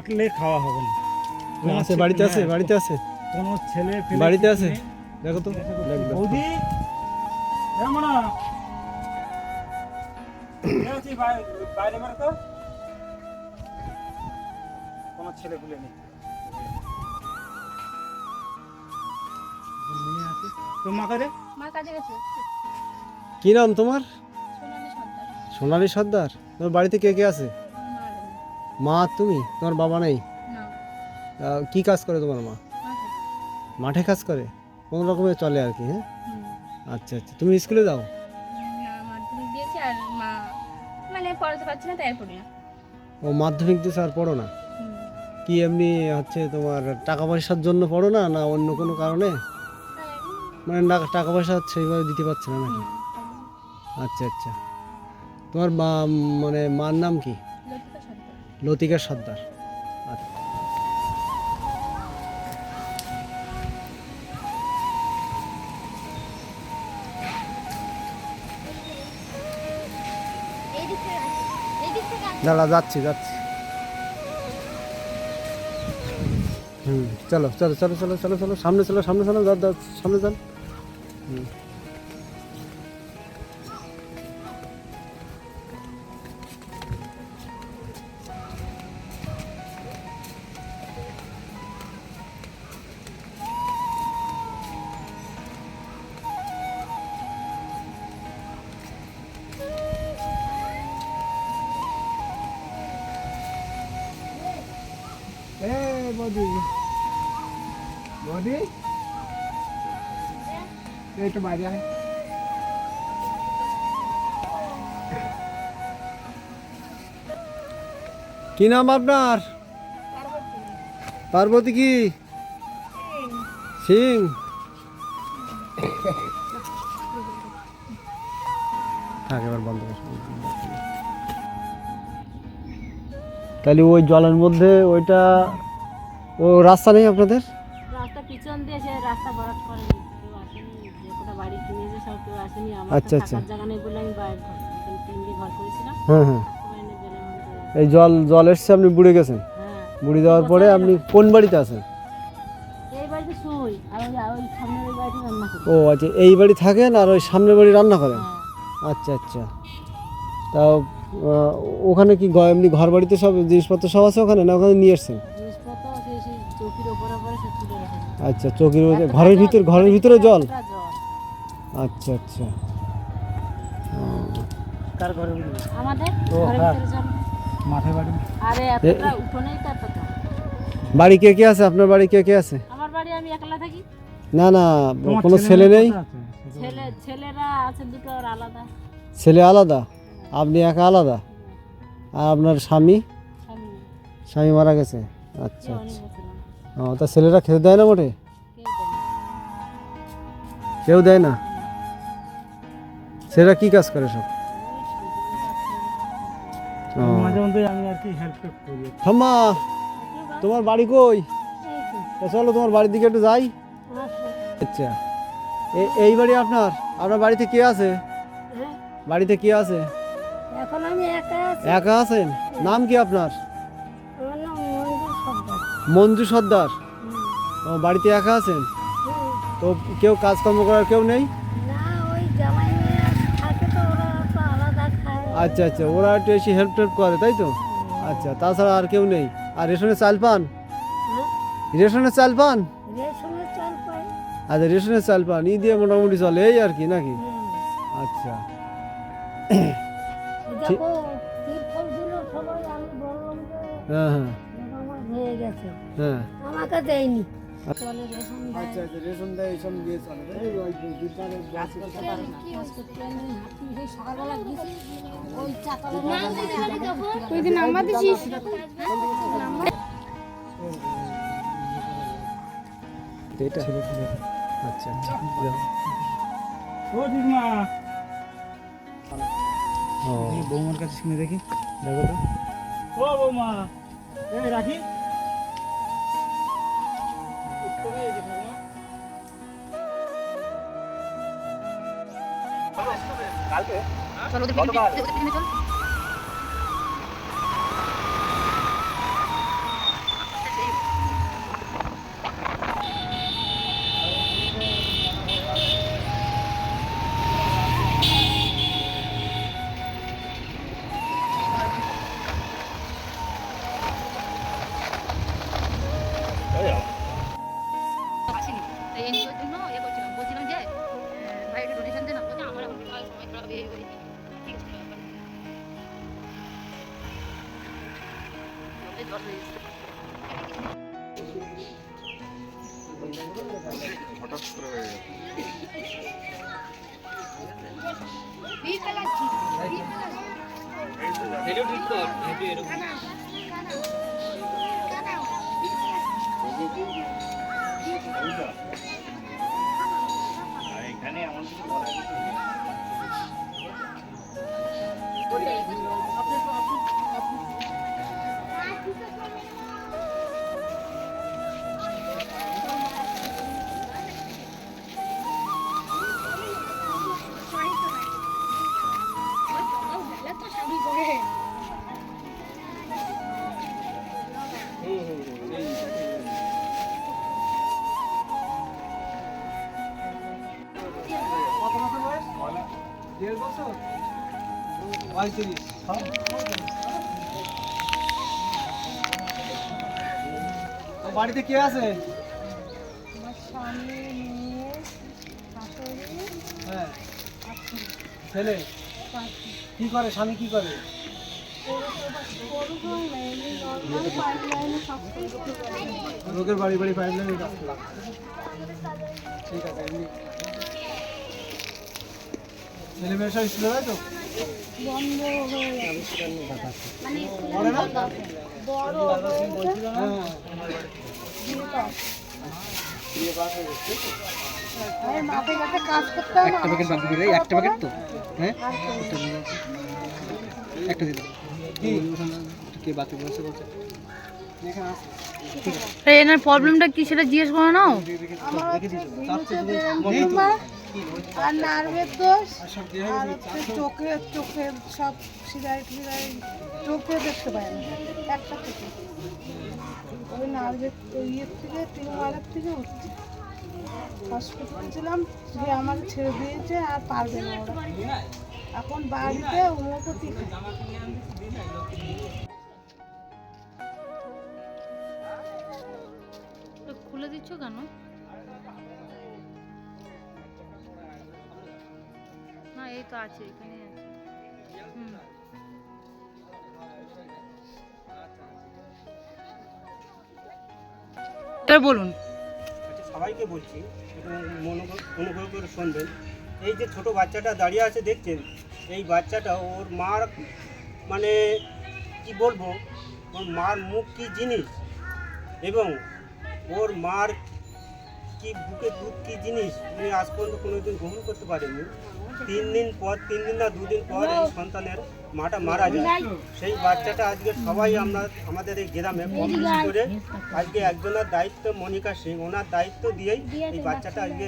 থাকলে খাওয়া হবে না। আছে বাড়িতে আছে বাড়িতে আছে। কোনো ছেলে বাড়িতে আছে। দেখো তো। বৌদি। এমন বাইরে বেরো তো কোনো ছেলে পেলে নেই। মেয়ে আছে তো মা করে মা কাজে গেছে। কি নাম তোমার? সোনালী সর্দার। তোমার বাড়িতে কে কে আছে। মা তুমি? তোমার বাবা নেই? কি কাজ করে তোমার মা? মাঠে। কাজ করে? কোন রকমে চলে আর কি হ্যাঁ? আচ্ছা আচ্ছা। তুমি স্কুলে যাও? না মাধ্যমিক দিয়েছি আর মা মানে ও মাধ্যমিক দিয়েছে আর পড়ো না? কি এমনি হচ্ছে তোমার টাকা পয়সার জন্য পড়ো না না অন্য কোনো কারণে? মানে টাকা পয়সা সেইভাবে দিতে পারছে না নাকি? আচ্ছা আচ্ছা। তোমার মা মানে মার নাম কি? লতিকা সর্দার। সর্দার আচ্ছা যাচ্ছি যাচ্ছি। হুম, চলো চলো চলো চলো চলো চলো, সামনে চলো সামনে চলো সামনে, যান। হুম। বৌদি? কি নাম আপনার? পার্বতী কি? সিং। এবার তাহলে ওই জলের মধ্যে ওইটা ও রাস্তা নেই আপনাদের? রাস্তা পিছন দিয়ে সে রাস্তা ভরাট করেনি কেউ আসেনি যে কোটা বাড়ি কিনেছে সব কেউ আসেনি। আমার আচ্ছা, আচ্ছা। থাকার জায়গা নেই বলে আমি বাইরে ঘর এখানে টিন দিয়ে ঘর করেছিলাম। হ্যাঁ হ্যাঁ। আমাদের- এই জল জল এসছে আপনি বুড়ে গেছেন। হ্যাঁ। বুড়ি পরে আপনি কোন বাড়িতে আছেন? এই বাড়িতে শুই আর ওই ওই সামনের ওই বাড়িতে রান্না করি। ও আচ্ছা এই বাড়ি থাকেন আর ওই সামনের বাড়ি রান্না করেন? হ্যাঁ। আচ্ছা আচ্ছা। তাও আহ, ওখানে কি এমনি ঘর বাড়িতে সব জিনিসপত্র সব আছে ওখানে না ওখানে নিয়ে এসছেন? আচ্ছা চৌকির মধ্যে ঘরের ভিতর ঘরের ভিতরে জল? আচ্ছা আচ্ছা। কার ঘরে বুঝলি আমাদের ঘরের হ্যাঁ। ভিতরে জল। মাঠে বাড়ি? আরে এতটা উঠোনেই তো এতটা। বাড়ি কে কে আছে? আপনার বাড়ি কে কে আছে? আমার বাড়ি আমি একলা থাকি। না না কোনো ছেলে নেই? ছেলে ছেলেরা আছে দুটো আর আলাদা। ছেলে আলাদা? আপনি একা আলাদা? আর আপনার স্বামী? স্বামী। মারা গেছে? আচ্ছা আচ্ছা। ও তা ছেলেরা খেতে দেয় না মোটে কেউ দেয় না। ছেলেরা কি কাজ করে সব? থাম্মা তোমার বাড়ি কই? চলো তোমার বাড়ির দিকে একটু যাই। আচ্ছা। এই বাড়ি আপনার? আপনার বাড়িতে কে আছে? বাড়িতে কে আছে? এখন আমি একা একা আছেন? নাম কি আপনার? মঞ্জু সর্দার। ও বাড়িতে একা আছেন? তো কেউ কাজকর্ম করার কেউ নেই? আচ্ছা আচ্ছা ওরা একটু এসে হেল্প টেল্প করে তাই তো? আচ্ছা তাছাড়া আর কেউ নেই। আর রেশনের চাল পান? রেশনের চাল পান? রেশনের চাল পাই। আচ্ছা রেশনের চাল পান ই দিয়ে মোটামুটি চলে এই আর কি নাকি? আচ্ছা। হ্যাঁ হ্যাঁ হয়ে। গেছে। হ্যাঁ। আমাকে দেয়নি। আচ্ছা আচ্ছা রেশন দেয় এইসব দিয়ে চলে। ওই দোকানের কাজ করতে পারে না। কাজ করতে পারে না হাঁটু সেই সকালবেলা গেছি ওই চাতালে তুই কি নাম্বার দিছিস? এটা আচ্ছা আচ্ছা। ও দিদিমা। ও। বৌমার কাছে শুনে দেখি। দেখো তো। ও বৌমা। এই রাখি। চলো ওদের পিছনে চল হঠাৎ করে হয়ে এখানে এমন কিছু বলা পঁয়ত্রিশ। বাড়িতে কে আছে? হ্যাঁ। ছেলে? কি করে? স্বামী কি করে? রোগের বাড়ি বাড়ি পাইপ লাইন ঠিক আছে ছেলে মেয়ের সব স্কুলে তো? বন্ধ হয়ে মানে বড় হ্যাঁ একটা প্যাকেট দিলে একটা প্যাকেট তো। হ্যাঁ? একটা দিন কি কে বাতি বলছে বলছে এনার প্রবলেমটা কি সেটা জিজ্ঞেস করে নাও। আর নার্ভের দোষ আর হচ্ছে চোখে চোখে সব সিগারেট ফিগারেট চোখে দেখতে পায় না একটা চোখে ওই নার্ভের ইয়ের থেকে টিউমারের থেকে হচ্ছে হসপিটালে ছিলাম সে আমার ছেড়ে দিয়েছে আর পারবে না ওরা। এখন বাড়িতে হোমিওপ্যাথি খুলে দিচ্ছ কেন? তো আছে এখানে আছে। হুম। তাই বলুন। আচ্ছা সবাইকে বলছি অনুগ্রহ করে শুনবেন। এই যে ছোট বাচ্চাটা দাঁড়িয়ে আছে দেখছেন? এই বাচ্চাটা ওর মার মানে কি বলব? ওর মার মুখ কি জিনিস? এবং ওর মার কি বুকে দুধ, কি জিনিস? উনি আজ পর্যন্ত কোনোদিন গ্রহণ করতে পারেননি। তিন দিন পর, তিন দিন না দুদিন পর এই সন্তানের মাটা মারা যায়। সেই বাচ্চাটা আজকে সবাই আমরা, আমাদের এই গ্রামে কম করে আজকে একজনের দায়িত্ব মনিকা সিং। ওনার দায়িত্ব দিয়েই এই বাচ্চাটা আজকে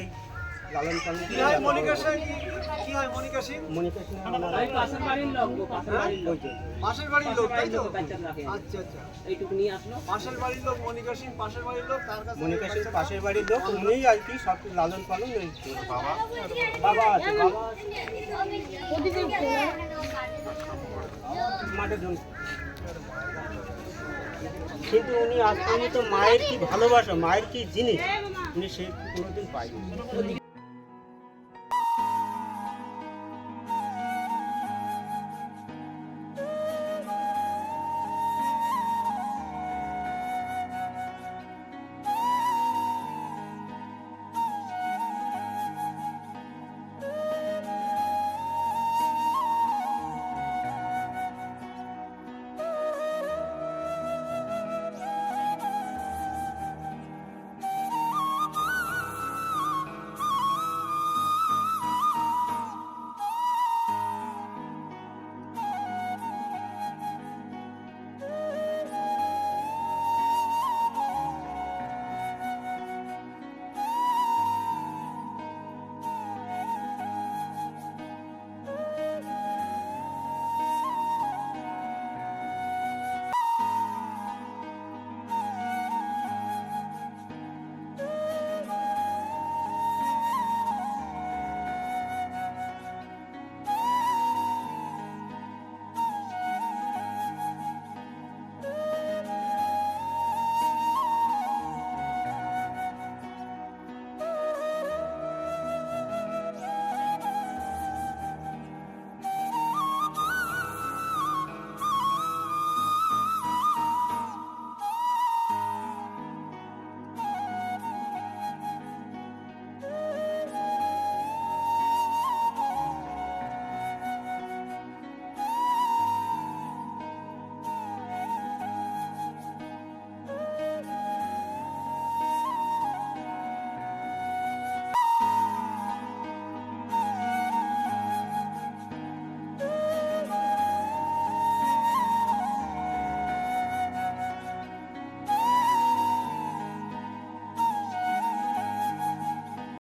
লালন পালন কি হয় মনিকা সিং কি হয় মনিকা সিং মনিকা সিং ওনার- ওই যে। পাশের বাড়ির লোক তাই তো? আচ্ছা আচ্ছা। এইটুকু নিয়ে আসলো। পাশের বাড়ির লোক মনিকা সিং পাশের বাড়ির লোক তার কাছে মনিকা সিং পাশের বাড়ির লোক উনিই আর কি সব লালন পালন এই বাবা? বাবা আছে বাবা মাঠে জমি। কিন্তু উনি আজ তো মায়ের কি ভালোবাসা মায়ের কি জিনিস উনি সে কোনোদিন পাইনি